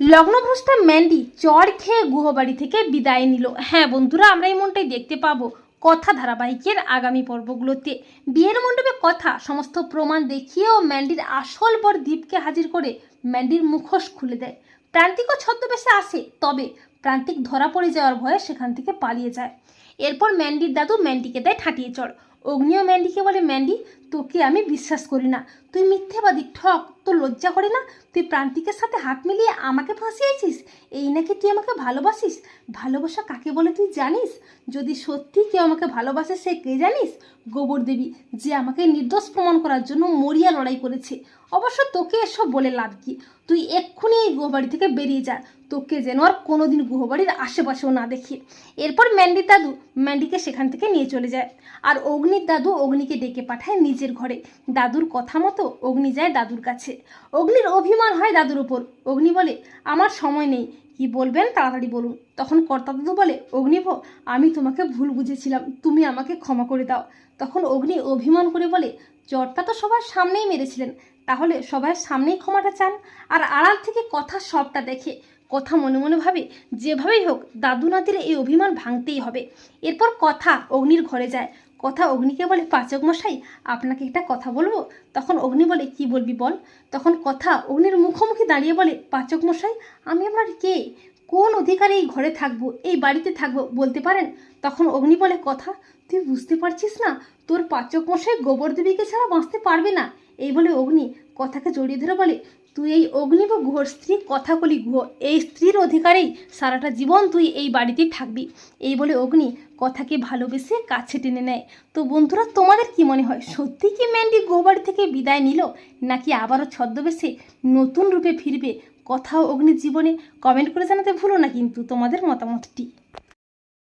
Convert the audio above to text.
লগ্নভ্রষ্টা Mandy চড় খেয়ে গুহবাড়ি থেকে বিদায় নিল। হ্যাঁ বন্ধুরা, আমরা এই মনটাই দেখতে পাবো কথা ধারাবাহিকের আগামী পর্বগুলোতে। বিয়ের মণ্ডপে কথা, সমস্ত প্রমাণ দেখিয়েও ম্যান্ডির আসল বর দ্বীপকে হাজির করে ম্যান্ডির মুখোশ খুলে দেয়। প্রান্তিকও ছদ্মবেশে আসে, তবে প্রান্তিক ধরা পড়ে যাওয়ার ভয়ে সেখান থেকে পালিয়ে যায়। এরপর ম্যান্ডির দাদু ম্যান্ডিকে দেয় ঠাটিয়ে চড়। অগ্নিও ম্যান্ডিকে বলে, ম্যান্ডি, তোকে আমি বিশ্বাস করি না। তুই মিথ্যেবাদী, ঠক তোর লজ্জা করে না? তুই প্রান্তিকের সাথে হাত মিলিয়ে আমাকে ফাঁসিয়েছিস? এই নাকি তুই আমাকে ভালোবাসিস? ভালোবাসা কাকে বলে তুই জানিস? যদি সত্যি কেউ আমাকে ভালোবাসে, সে কে জানিস? গোবর দেবী, যে আমাকে নির্দোষ প্রমাণ করার জন্য মরিয়া লড়াই করেছে। অবশ্য তোকে এসব বলে লাভ কি? তুই এক্ষুনি এই গুহবাড়ি থেকে বেরিয়ে যা। তোকে যেন আর কোনোদিন গুহবাড়ির আশেপাশেও না দেখি। এরপর ম্যান্ডির দাদু ম্যান্ডিকে সেখান থেকে নিয়ে চলে যায়। আর অগ্নির দাদু অগ্নিকে ডেকে পাঠায় নিজের ঘরে। দাদুর কথা মতো অগ্নি যায় দাদুর কাছে। অগ্নির অভিমান হয় দাদুর উপর। অগ্নি বলে, আমার সময় নেই। কি বলবেন? তাড়াতাড়ি বলুন। তখন কর্তা দাদু বলে অগ্নিভ আমি তোমাকে ভুল বুঝেছিলাম। তুমি আমাকে ক্ষমা করে দাও। তখন অগ্নি অভিমান করে বলে, চরটা তো সবার সামনেই মেরেছিলেন। তাহলে সবার সামনেই ক্ষমাটা চান। আর আড়াল থেকে কথা সবটা দেখে, কথা মনে মনে ভাবে, যেভাবেই হোক দাদু নাতির এই অভিমান ভাঙতেই হবে। এরপর কথা অগ্নির ঘরে যায়। কথা অগ্নিকে বলে, পাচক মশাই, আপনাকে একটা কথা বলব? তখন অগ্নি বলে, কি বলবি বল? তখন কথা অগ্নির মুখোমুখি দাঁড়িয়ে বলে, পাচক মশাই, আমি আপনার কে? কোন অধিকারে এই ঘরে থাকব, এই বাড়িতে থাকব, বলতে পারেন? তখন অগ্নি বলে, কথা, তুই বুঝতে পারছিস না? তোর পাচক মশাই গোবর দেবীকে ছাড়া বাঁচতে পারবে না? এই বলে অগ্নি কথাকে জড়িয়ে ধরে বলে, তুই এই অগ্নিব গুহর স্ত্রী কথা কলি গুহ। এই স্ত্রীর অধিকারেই সারাটা জীবন তুই এই বাড়িতেই থাকবি এই বলে অগ্নি কথাকে ভালোবেসে কাছে টেনে নেয়। তো বন্ধুরা, তোমাদের কি মনে হয়, সত্যি কি ম্যান্ডি গোবাড়ি থেকে বিদায় নিল, নাকি আবারও ছদ্মবেশে নতুন রূপে ফিরবে? কথাও অগ্নির জীবনে কমেন্ট করে জানাতে ভুলো না কিন্তু তোমাদের মতামতটি।